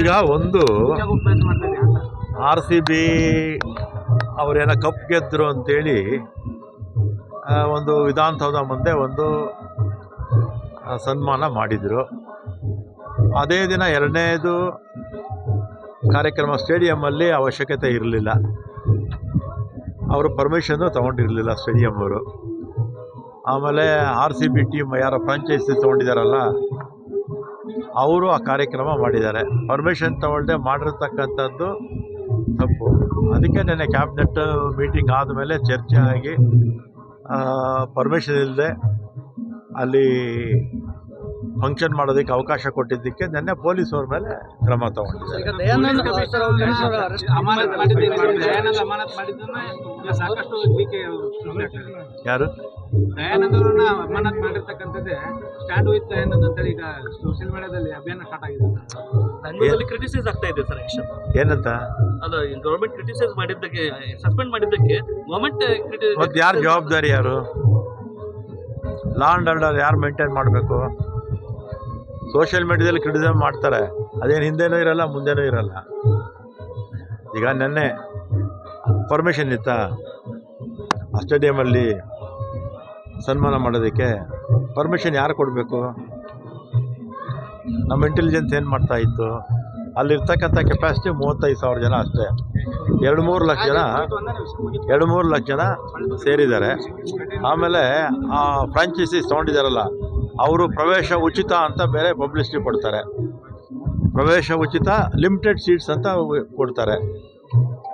ಈಗ ಒಂದು R C B ಅವರೇನೋ ಕಪ್ ಗೆದ್ದರು ಅಂತೇಳಿ ಒಂದು ವಿಧಾನಸೌಧ ಮುಂದೆ ಒಂದು ಸನ್ಮಾನ ಮಾಡಿದರು. ಅದೇ ದಿನ ಎರಡನೇದು ಕಾರ್ಯಕ್ರಮ ಸ್ಟೇಡಿಯಮ್ಮಲ್ಲಿ ಅವಶ್ಯಕತೆ ಇರಲಿಲ್ಲ. ಅವರು ಪರ್ಮಿಷನ್ನು ತೊಗೊಂಡಿರಲಿಲ್ಲ ಸ್ಟೇಡಿಯಂ ಅವರು ಆಮೇಲೆ ಆರ್ ಸಿ ಬಿ ಟೀಮ್ ಯಾರೋ ಫ್ರಾಂಚೈಸಿ ತೊಗೊಂಡಿದ್ದಾರಲ್ಲ ಅವರು ಆ ಕಾರ್ಯಕ್ರಮ ಮಾಡಿದ್ದಾರೆ. ಪರ್ಮಿಷನ್ ತಗೊಳ್ಳದೆ ಮಾಡಿರ್ತಕ್ಕಂಥದ್ದು ತಪ್ಪು. ಅದಕ್ಕೆ ನೆನ್ನೆ ಕ್ಯಾಬಿನೆಟ್ ಮೀಟಿಂಗ್ ಆದಮೇಲೆ ಚರ್ಚೆ ಆಗಿ ಪರ್ಮಿಷನ್ ಇಲ್ಲದೆ ಅಲ್ಲಿ ಫಂಕ್ಷನ್ ಮಾಡೋದಕ್ಕೆ ಅವಕಾಶ ಕೊಟ್ಟಿದ್ದಕ್ಕೆ ನೆನ್ನೆ ಪೊಲೀಸವ್ರ ಮೇಲೆ ಕ್ರಮ ತಗೊಂಡಿದ್ದಾರೆ. ಯಾರು? ದಯಾನಂದ್ ಅವರನ್ನ ಅಮಾನತ್ ಮಾಡಿರ್ತಕ್ಕಂಥದ್ದೇ ಸ್ಟ್ಯಾಂಡ್ ವಿತ್ ದಯಾನಂದ್ ಅಂತೇಳಿ ಈಗ ಸೋಷಿಯಲ್ ಮೀಡಿಯಾದಲ್ಲಿ ಅಭಿಯಾನ ಸ್ಟಾರ್ಟ್ ಆಗಿದೆ ಕ್ರಿಟಿಸೈಸ್ ಆಗ್ತಾ ಇದೆ ಸರ್ ಆಕ್ಷನ್ ಏನಂತ? ಅಲ್ಲ ಗೌರ್ಮೆಂಟ್ ಕ್ರಿಟಿಸೈಸ್ ಮಾಡಿದ್ದಕ್ಕೆ ಸಸ್ಪೆಂಡ್ ಮಾಡಿದ್ದಕ್ಕೆ ಗೌರ್ಮೆಂಟ್ ಮತ್ತು ಯಾರು ಜವಾಬ್ದಾರಿ ಯಾರು? ಲಾ ಅಂಡ್ ಆರ್ಡರ್ ಯಾರು ಮೇಂಟೈನ್ ಮಾಡಬೇಕು? ಸೋಷಿಯಲ್ ಮೀಡ್ಯಾದಲ್ಲಿ ಕ್ರಿಟಿಸಮ್ ಮಾಡ್ತಾರೆ. ಅದೇನು ಹಿಂದೆನೂ ಇರಲ್ಲ, ಮುಂದೆನೂ ಇರಲ್ಲ. ಈಗ ನೆನ್ನೆ ಪರ್ಮಿಷನ್ ಇತ್ತ? ಆ ಸ್ಟೇಡಿಯಮಲ್ಲಿ ಸನ್ಮಾನ ಮಾಡೋದಕ್ಕೆ ಪರ್ಮಿಷನ್ ಯಾರು ಕೊಡಬೇಕು? ನಮ್ಮ ಇಂಟೆಲಿಜೆನ್ಸ್ ಏನು ಮಾಡ್ತಾ ಇತ್ತು? ಅಲ್ಲಿರ್ತಕ್ಕಂಥ ಕೆಪಾಸಿಟಿ ಮೂವತ್ತೈದು ಸಾವಿರ ಜನ ಅಷ್ಟೇ. ಎರಡು ಮೂರು ಲಕ್ಷ ಜನ, ಎರಡು ಮೂರು ಲಕ್ಷ ಜನ ಸೇರಿದ್ದಾರೆ. ಆಮೇಲೆ ಆ ಫ್ರಾಂಚೈಸಿ ತೊಗೊಂಡಿದ್ದಾರಲ್ಲ ಅವರು ಪ್ರವೇಶ ಉಚಿತ ಅಂತ ಬೇರೆ ಪಬ್ಲಿಸಿಟಿ ಕೊಡ್ತಾರೆ. ಪ್ರವೇಶ ಉಚಿತ ಲಿಮಿಟೆಡ್ ಸೀಟ್ಸ್ ಅಂತ ಕೊಡ್ತಾರೆ.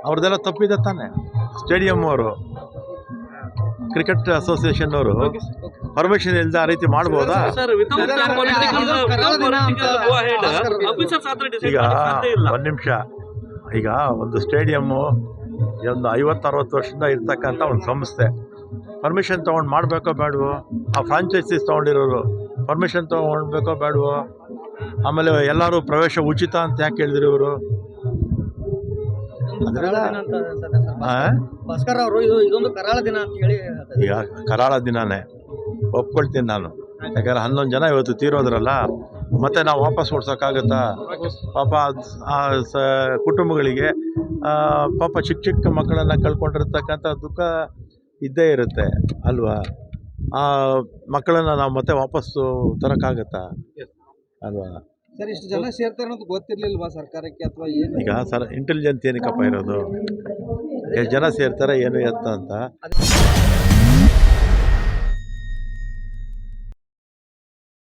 ಅವ್ರದ್ದೆಲ್ಲ ತಪ್ಪಿದೆ ತಾನೆ? ಸ್ಟೇಡಿಯಂ ಅವರು ಕ್ರಿಕೆಟ್ ಅಸೋಸಿಯೇಷನ್ ಅವರು. ಪರ್ಮಿಷನ್ ಇಲ್ಲದೆ ಆ ರೀತಿ ಮಾಡ್ಬೋದಾ? ಈಗ ಒಂದು ನಿಮಿಷ. ಈಗ ಒಂದು ಸ್ಟೇಡಿಯಮ್ಮು ಒಂದು ಐವತ್ತು ಅರವತ್ತು ವರ್ಷದಿಂದ ಇರ್ತಕ್ಕಂಥ ಒಂದು ಸಂಸ್ಥೆ. ಪರ್ಮಿಷನ್ ತೊಗೊಂಡು ಮಾಡಬೇಕೋ ಬೇಡವೋ? ಆ ಫ್ರಾಂಚೈಸೀಸ್ ತೊಗೊಂಡಿರೋರು. ಪರ್ಮಿಷನ್ ತೊಗೊಳ್ಬೇಕೋ ಬೇಡವೋ? ಆಮೇಲೆ ಎಲ್ಲರೂ ಪ್ರವೇಶ ಉಚಿತ ಅಂತ ಯಾಕೆ ಹೇಳಿದ್ರು ಇವರು? ಈಗ ಕರಾಳ ದಿನನೇ. ಒಪ್ಕೊಳ್ತೀನಿ ನಾನು. ಯಾಕಂದ್ರೆ ಹನ್ನೊಂದು ಜನ ಇವತ್ತು ತೀರೋದ್ರಲ್ಲ ಮತ್ತೆ ನಾವು ವಾಪಸ್ ಓಡ್ಸೋಕ್ಕಾಗತ್ತಾ? ಪಾಪ ಆ ಸ ಕುಟುಂಬಗಳಿಗೆ ಆ, ಪಾಪ ಚಿಕ್ಕ ಚಿಕ್ಕ ಮಕ್ಕಳನ್ನು ಕಳ್ಕೊಂಡಿರ್ತಕ್ಕಂಥ ದುಃಖ ಇದ್ದೇ ಇರುತ್ತೆ ಅಲ್ವಾ? ಆ ಮಕ್ಕಳನ್ನು ನಾವು ಮತ್ತೆ ವಾಪಸ್ಸು ತರೋಕ್ಕಾಗತ್ತಾ? ಅಲ್ವಾ? ಸರ್ ಇಷ್ಟು ಜನ ಸೇರ್ತಾರೆ ಅನ್ನೋದು ಗೊತ್ತಿರಲಿಲ್ವಾ ಸರ್ಕಾರಕ್ಕೆ ಅಥವಾ ಏನು? ಈಗ ಸರ್ ಇಂಟೆಲಿಜೆನ್ಸ್ ಏನಕ್ಕಪ್ಪ ಇರೋದು? ಎಷ್ಟು ಜನ ಸೇರ್ತಾರೆ ಏನು ಎತ್ತ ಅಂತ?